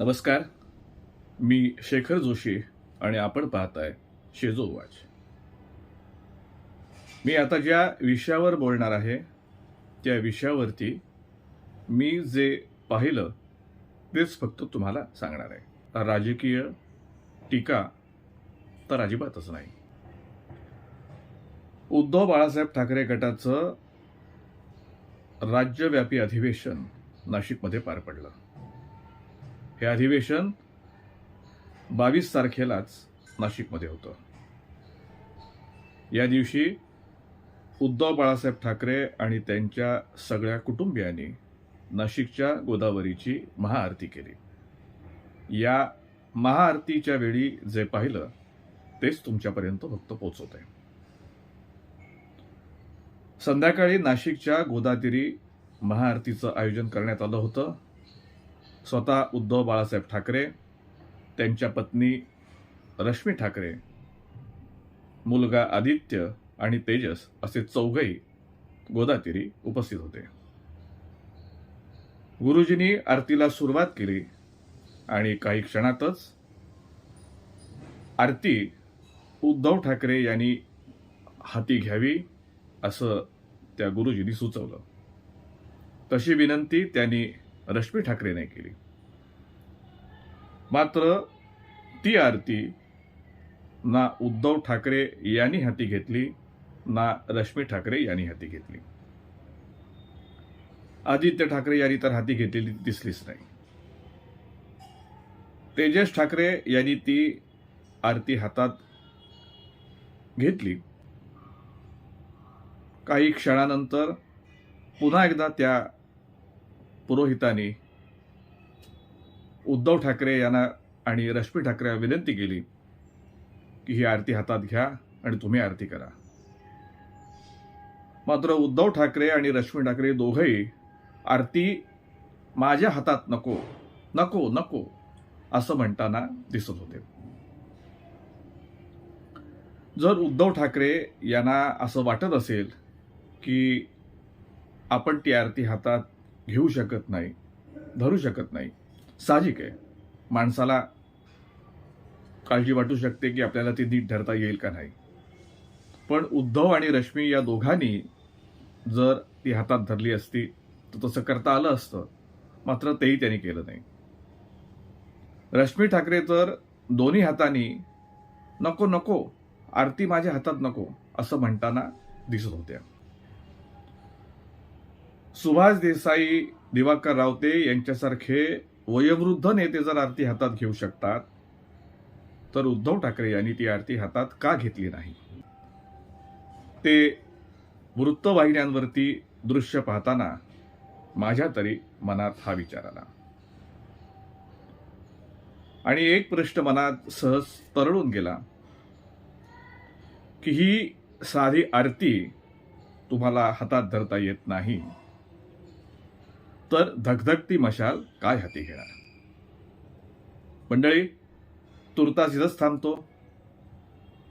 नमस्कार. मी शेखर जोशी आणि आपण पाहताय शेजो वाच. मी आता ज्या विषयावर बोलणार आहे त्या विषयावरती मी जे पाहिलं तेच फक्त तुम्हाला सांगणार आहे. राजकीय टीका तर अजिबातच नाही. उद्धव बाळासाहेब ठाकरे गटाचं राज्यव्यापी अधिवेशन नाशिकमध्ये पार पडलं. हे अधिवेशन बावीस तारखेलाच नाशिकमध्ये होतं. या दिवशी उद्धव बाळासाहेब ठाकरे आणि त्यांच्या सगळ्या कुटुंबियांनी नाशिकच्या गोदावरीची महाआरती केली. या महाआरतीच्या वेळी जे पाहिलं तेच तुमच्यापर्यंत फक्त पोचवत आहे संध्याकाळी नाशिकच्या गोदातिरी महाआरतीचं आयोजन करण्यात आलं होतं. स्वतः उद्धव बाळासाहेब ठाकरे त्यांच्या पत्नी रश्मी ठाकरे मुलगा आदित्य आणि तेजस असे चौघही गोदातीरी उपस्थित होते. गुरुजींनी आरतीला सुरुवात केली आणि काही क्षणातच आरती उद्धव ठाकरे यांनी हाती घ्यावी असं त्या गुरुजींनी सुचवलं. तशी विनंती त्यांनी रश्मी ठाकरेने केली. मात्र ती आरती ना उद्धव ठाकरे यांनी हाती घेतली ना रश्मी ठाकरे यांनी हाती घेतली. आदित्य ठाकरे यांनी तर हाती घेतलेली दिसलीच नाही. तेजस ठाकरे यांनी ती आरती हातात घेतली. काही क्षणानंतर पुन्हा एकदा त्या पुरोहितांनी उद्धव ठाकरे यांना आणि रश्मी ठाकरे विनंती केली की ही आरती हातात घ्या आणि तुम्ही आरती करा. मात्र उद्धव ठाकरे आणि रश्मी ठाकरे दोघंही आरती माझ्या हातात नको नको नको असं म्हणताना दिसत होते. जर उद्धव ठाकरे यांना असं वाटत असेल की आपण ती आरती हातात घेऊ शकत नाही धरू शकत नाही. साहजिक आहे. माणसाला काळजी वाटू शकते की आपल्याला ती नीट धरता येईल का नाही. पण उद्धव आणि रश्मी या दोघांनी जर ती हातात धरली असती तर तसं करता आलं असतं. मात्र तेही त्यांनी केलं नाही. रश्मी ठाकरे तर दोन्ही हातांनी नको नको आरती माझ्या हातात नको असं म्हणताना दिसत होत्या. सुभाष देसाई दिवाकर रावते यांच्यासारखे वयोवृद्ध नेते जर आरती हातात घेऊ शकतात तर उद्धव ठाकरे यांनी ती आरती हातात का घेतली नाही? ते वृत्तवाहिन्यांवरती दृश्य पाहताना माझ्या तरी मनात हा विचार आला. आणि एक प्रश्न मनात सहज तरळून गेला की ही साधी आरती तुम्हाला हातात धरता येत नाही. तर धगधगती मशाल काय हाती घेणार? मंडळी तुर्तास इथंच थांबतो.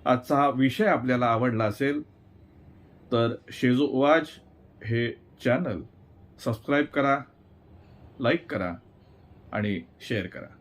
आजचा हा विषय आपल्याला आवडला असेल तर शेजो वाज हे चॅनल सबस्क्राईब करा लाईक करा आणि शेअर करा.